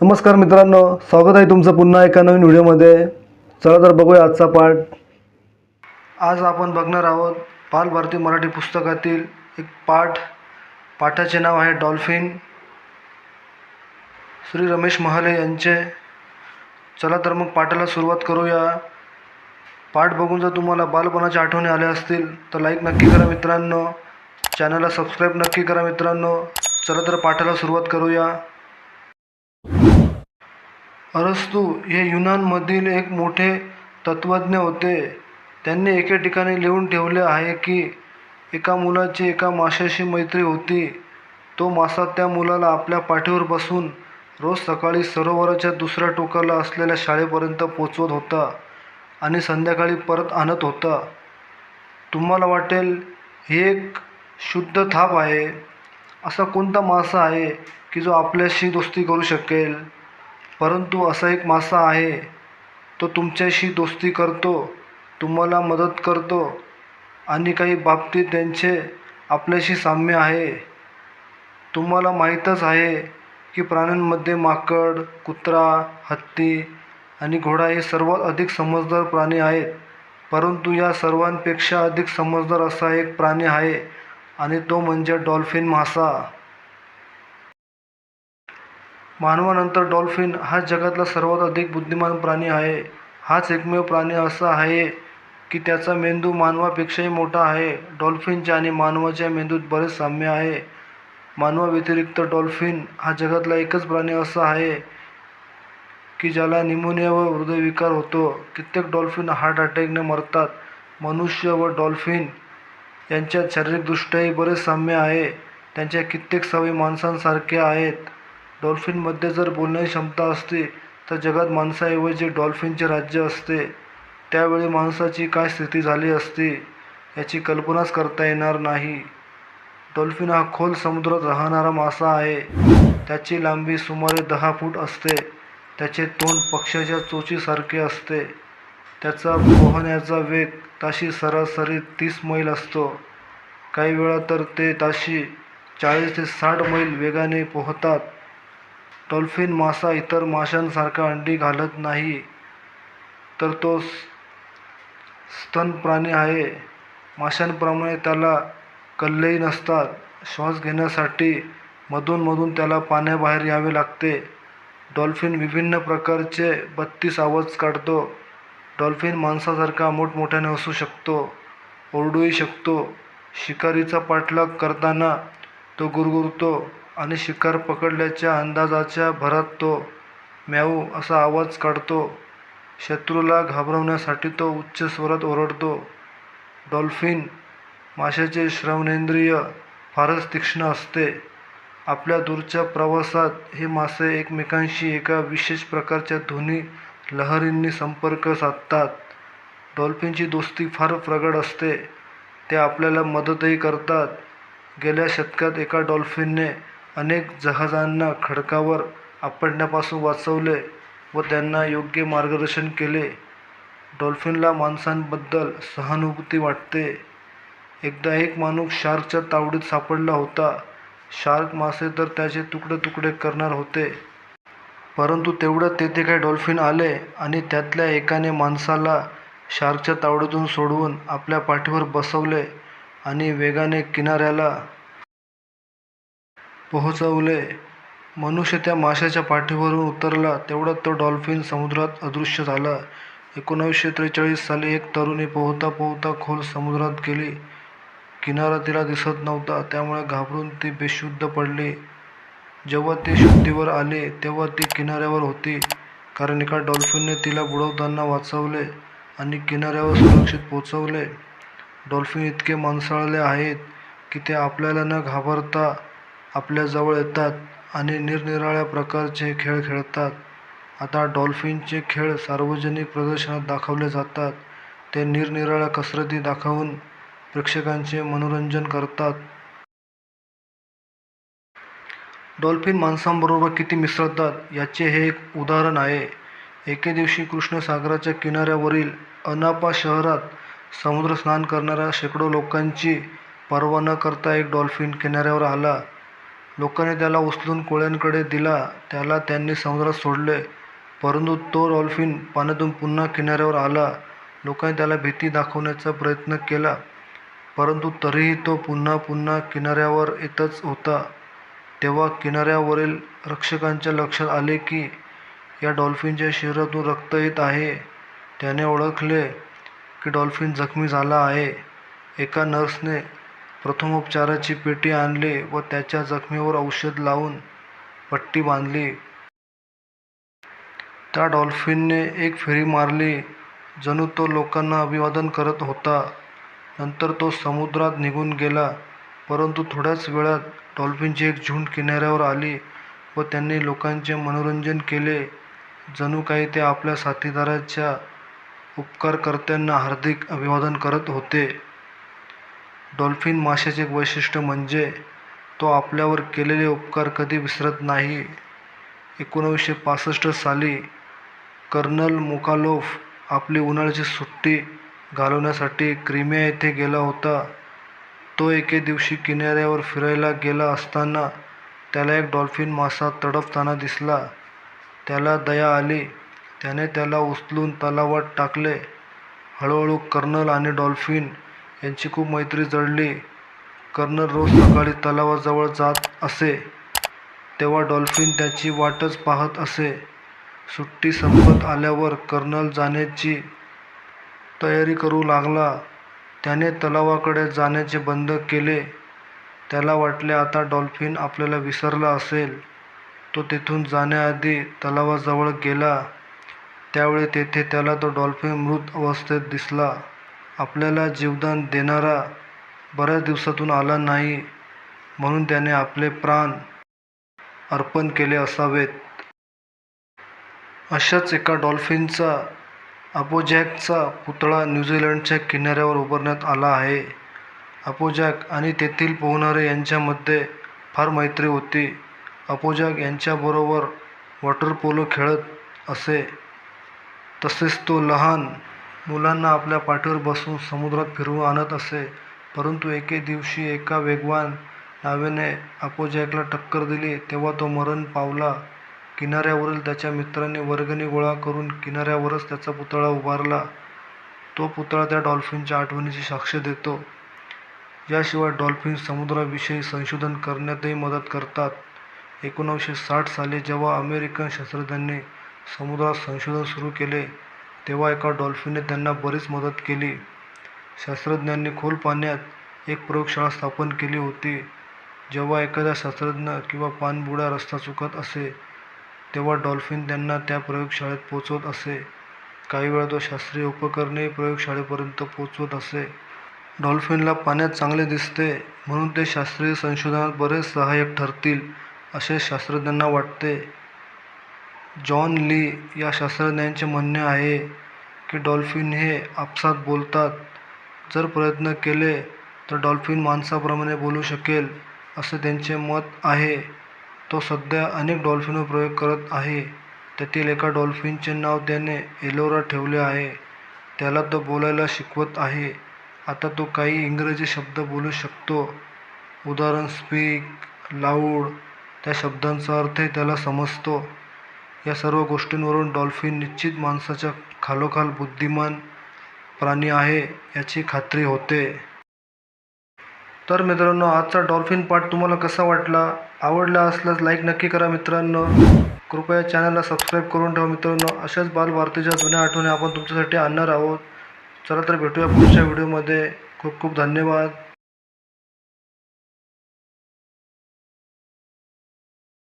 नमस्कार मित्रांनो स्वागत आहे तुमचं पुन्हा एका नवीन व्हिडिओमध्ये. चला तर बघूया आजचा पाठ. आज आपण बघणार आहोत बाल भारती मराठी पुस्तकातील एक पाठ. पाठाचे नाव आहे डॉल्फिन. श्री रमेश महाले यांचे. चला तर मग पाठाला सुरुवात करूया. पाठ बघून जर तुम्हाला बालपणाच्या आठवणी आल्या असतील तर लाईक नक्की करा मित्रांनो. चॅनलला सबस्क्राईब नक्की करा मित्रांनो. चला तर पाठाला सुरुवात करूया. अरस्तू हे युनानमधील एक मोठे तत्त्वज्ञ होते. त्यांनी एके ठिकाणी लिहून ठेवले आहे की एका मुलाची एका माशाशी मैत्री होती. तो मासा त्या मुलाला आपल्या पाठीवर बसून रोज सकाळी सरोवराच्या दुसऱ्या टोकाला असलेल्या शाळेपर्यंत पोचवत होता आणि संध्याकाळी परत आणत होता. तुम्हाला वाटेल ही एक शुद्ध थाप आहे. असा कोणता मासा आहे की जो आपल्याशी दोस्ती करू शकेल? परंतु असा एक मासा आहे तो तुमच्याशी दोस्ती करतो तुम्हाला मदत करतो आणि काही बाबतीत त्यांचे आपल्याशी साम्य आहे. तुम्हाला माहीतच आहे की प्राण्यांमध्ये माकड कुत्रा हत्ती आणि घोडा हे सर्वात अधिक समजदार प्राणी आहेत. परंतु या सर्वांपेक्षा अधिक समजदार असा एक प्राणी आहे आणि तो म्हणजे डॉल्फिन मासा. मानवानंतर डॉल्फिन हा जगातला सर्वात अधिक बुद्धिमान प्राणी आहे. हाच एकमेव प्राणी असा आहे की त्याचा मेंदू मानवापेक्षाही मोठा आहे. डॉल्फिनच्या आणि मानवाच्या मेंदूत बरेच साम्य आहे. मानवाव्यतिरिक्त डॉल्फिन हा जगातला एकच प्राणी असा आहे की ज्याला निमोनिया व हृदयविकार होतो. कित्येक डॉल्फिन हार्ट अटॅकने मरतात. मनुष्य व डॉल्फिन यांच्यात शारीरिकदृष्ट्याही बरेच साम्य आहे. त्यांच्या कित्येक सवयी माणसांसारख्या आहेत. डॉल्फिनमध्ये जर बोलण्याची क्षमता असती तर जगात माणसाऐवजी डॉल्फिनचे राज्य असते. त्यावेळी माणसाची काय स्थिती झाली असती याची कल्पनाच करता येणार नाही. डॉल्फिन हा खोल समुद्रात राहणारा मासा आहे. त्याची लांबी सुमारे दहा फूट असते. त्याचे तोंड पक्ष्याच्या चोचीसारखे असते. त्याचा पोहण्याचा वेग ताशी सरासरी तीस मैल असतो. काही वेळा तर ते ताशी चाळीस ते साठ मैल वेगाने पोहतात. डॉल्फिन मासा इतर माशांसारखा अंडी घालत नाही तर तो स- स्तन प्राणी आहे. माशांप्रमाणे त्याला कल्लेही नसतात. श्वास घेण्यासाठी मधूनमधून त्याला पाण्याबाहेर यावे लागते. डॉल्फिन विभिन्न प्रकारचे बत्तीस आवाज काढतो. डॉल्फिन माणसासारखा मोठमोठ्याने असू शकतो ओरडूही शकतो. शिकारीचा पाठलाग करताना तो गुरगुरतो. आणि शिकार पकडल्याच्या अंदाजाच्या भरात तो म्याऊ असा आवाज काढतो. शत्रूला घाबरवण्यासाठी तो उच्च स्वरात ओरडतो. डॉल्फिन माशाचे श्रवणेंद्रिय फारच तीक्ष्ण असते. आपल्या दूरच्या प्रवासात हे मासे एकमेकांशी एका विशेष प्रकारच्या ध्वनी लहरींनी संपर्क साधतात. डॉल्फिनची दोस्ती फार प्रगड असते. ते आपल्याला मदतही करतात. गेल्या शतकात एका डॉल्फिनने अनेक जहाजांना खडकावर आपटण्यापासून वाचवले व त्यांना योग्य मार्गदर्शन केले. डॉल्फिनला माणसांबद्दल सहानुभूती वाटते. एकदा एक माणूस शार्कच्या तावडीत सापडला होता. शार्क मासे तर त्याचे तुकडे तुकडे करणार होते. परंतु तेवढ्यात तेथे काही डॉल्फिन आले आणि त्यातल्या एकाने माणसाला शार्कच्या तावडीतून सोडवून आपल्या पाठीवर बसवले आणि वेगाने किनाऱ्याला पोहोचवले. मनुष्य त्या माशाच्या पाठीवरून उतरला तेवढ्यात तो डॉल्फिन समुद्रात अदृश्य झाला. एकोणावीसशे त्रेचाळीस साली एक तरुणी पोहता पोहता खोल समुद्रात गेली. किनारा तिला दिसत नव्हता त्यामुळे घाबरून ती बेशुद्ध पडली. जेव्हा ती शुद्धीवर आली तेव्हा ती किनाऱ्यावर होती कारण एका डॉल्फिनने तिला बुडवताना वाचवले आणि किनाऱ्यावर सुरक्षित पोचवले डॉल्फिन इतके माणसाळले आहेत की ते आपल्याला न घाबरता आपल्याजवळ येतात आणि निरनिराळ्या प्रकारचे खेळ खेळतात. आता डॉल्फिनचे खेळ सार्वजनिक प्रदर्शनात दाखवले जातात. ते निरनिराळ्या कसरती दाखवून प्रेक्षकांचे मनोरंजन करतात. डॉल्फिन माणसांबरोबर किती मिसळतात याचे हे एक उदाहरण आहे. एके दिवशी कृष्णसागराच्या किनाऱ्यावरील अनापा शहरात समुद्रस्नान करणाऱ्या शेकडो लोकांची पर्वा न करता एक डॉल्फिन किनाऱ्यावर आला. लोकांनी त्याला उचलून कोळ्यांकडे दिला त्याला त्यांनी समुद्रात सोडले. परंतु तो डॉल्फिन पाण्यातून पुन्हा किनाऱ्यावर आला. लोकांनी त्याला भीती दाखवण्याचा प्रयत्न केला परंतु तरीही तो पुन्हा पुन्हा किनाऱ्यावर येतच होता. तेव्हा किनाऱ्यावरील रक्षकांच्या लक्षात आले की या डॉल्फिनच्या शरीरातून रक्त येत आहे. त्याने ओळखले की डॉल्फिन जखमी झाला आहे. एका नर्सने प्रथमोपचाराची पेटी आणली व त्याच्या जखमेवर औषध लावून पट्टी बांधली. त्या डॉल्फिनने एक फेरी मारली. जणू तो लोकांना अभिवादन करत होता. नंतर तो समुद्रात निघून गेला. परंतु थोड्याच वेळात डॉल्फिनची एक झुंड किनाऱ्यावर आली व त्यांनी लोकांचे मनोरंजन केले. जणू काही ते आपल्या साथीदाराच्या उपकारकर्त्यांना हार्दिक अभिवादन करत होते. डॉल्फिन माशाचे एक वैशिष्ट्य म्हणजे तो आपल्यावर केलेले उपकार कधी विसरत नाही. एकोणावीसशे पासष्ट साली कर्नल मुकालोफ आपली उन्हाळ्याची सुट्टी घालवण्यासाठी क्रिमिया येथे गेला होता. तो एके दिवशी किनाऱ्यावर फिरायला गेला असताना त्याला एक डॉल्फिन मासा तडफताना दिसला. त्याला दया आली. त्याने त्याला उचलून तलावात टाकले. हळूहळू कर्नल आणि डॉल्फिन यांची खूप मैत्री जडली. कर्नल रोज सकाळी तलावाजवळ जात असे. तेव्हा डॉल्फिन त्याची वाटच पाहत असे. सुट्टी संपत आल्यावर कर्नल जाण्याची तयारी करू लागला. त्याने तलावाकडे जाण्याचे बंद केले. त्याला वाटले आता डॉल्फिन आपल्याला विसरला असेल. तो तेथून जाण्याआधी तलावाजवळ गेला. त्यावेळी तेथे त्याला तो डॉल्फिन मृत अवस्थेत दिसला. आपल्याला जीवदान देणारा बऱ्याच दिवसातून आला नाही म्हणून त्याने आपले प्राण अर्पण केले असावेत. अशाच एका डॉल्फिनचा अपोजॅकचा पुतळा न्यूझीलंडच्या किनाऱ्यावर उभारण्यात आला आहे. अपोजॅक आणि तेथील पोहणारे यांच्यामध्ये फार मैत्री होती. अपोजॅक यांच्याबरोबर वॉटर पोलो खेळत असे तसेच तो लहान मुलांना आपल्या पाठीवर बसवून समुद्रात फिरवून आणत असे. परंतु एके दिवशी एका वेगवान नावेने अपोजॅकला टक्कर दिली. तेव्हा तो मरण पावला. किनाऱ्यावरील त्याच्या मित्रांनी वर्गणी गोळा करून किनाऱ्यावरच त्याचा पुतळा उभारला. तो पुतळा त्या डॉल्फिनच्या आठवणीची साक्ष देतो. याशिवाय डॉल्फिन समुद्राविषयी संशोधन करण्यातही मदत करतात. एकोणीसशे साठ साली जेव्हा अमेरिकन शास्त्रज्ञांनी समुद्रात संशोधन सुरू केले तेव्हा एका डॉल्फिनने त्यांना बरीच मदत केली. शास्त्रज्ञांनी खोल पाण्यात एक प्रयोगशाळा स्थापन केली होती. जेव्हा एखादा शास्त्रज्ञ किंवा पाणबुडा रस्ता चुकत असे तेव्हा डॉल्फिन त्यांना त्या प्रयोगशाळेत पोचवत असे. काही वेळा तो शास्त्रीय उपकरणेही प्रयोगशाळेपर्यंत पोचवत असे. डॉल्फिनला पाण्यात चांगले दिसते म्हणून ते शास्त्रीय संशोधनात बरेच सहाय्यक ठरतील असे शास्त्रज्ञांना वाटते. जॉन ली या शास्त्रज्ञांचे म्हणणे आहे की डॉल्फिन हे आपसात बोलतात. जर प्रयत्न केले तर डॉल्फिन माणसाप्रमाणे बोलू शकेल असे त्यांचे मत आहे. तो सध्या अनेक डॉल्फिनवर प्रयोग करत आहे. त्यातील एका डॉल्फिनचे नाव त्याने एलोरा ठेवले आहे. त्याला तो बोलायला शिकवत आहे. आता तो काही इंग्रजी शब्द बोलू शकतो. उदाहरण स्पीक लाऊड त्या शब्दांचा अर्थही त्याला समजतो. या सर्व गोष्टींवरून डॉल्फिन निश्चित माणसाच्या खालोखाल बुद्धिमान प्राणी आहे याची खात्री होते. तर मित्रांनो आजचा डॉल्फिन पार्ट तुम्हाला कसा वाटला? आवडला असल्यास लाईक नक्की करा मित्रांनो. कृपया चॅनलला सबस्क्राईब करून ठेवा मित्रांनो. अशाच बाल भारतीच्या जुन्या आठवणी आपण तुमच्यासाठी आणणार आहोत. चला तर भेटूया पुढच्या व्हिडिओमध्ये. खूप खूप धन्यवाद.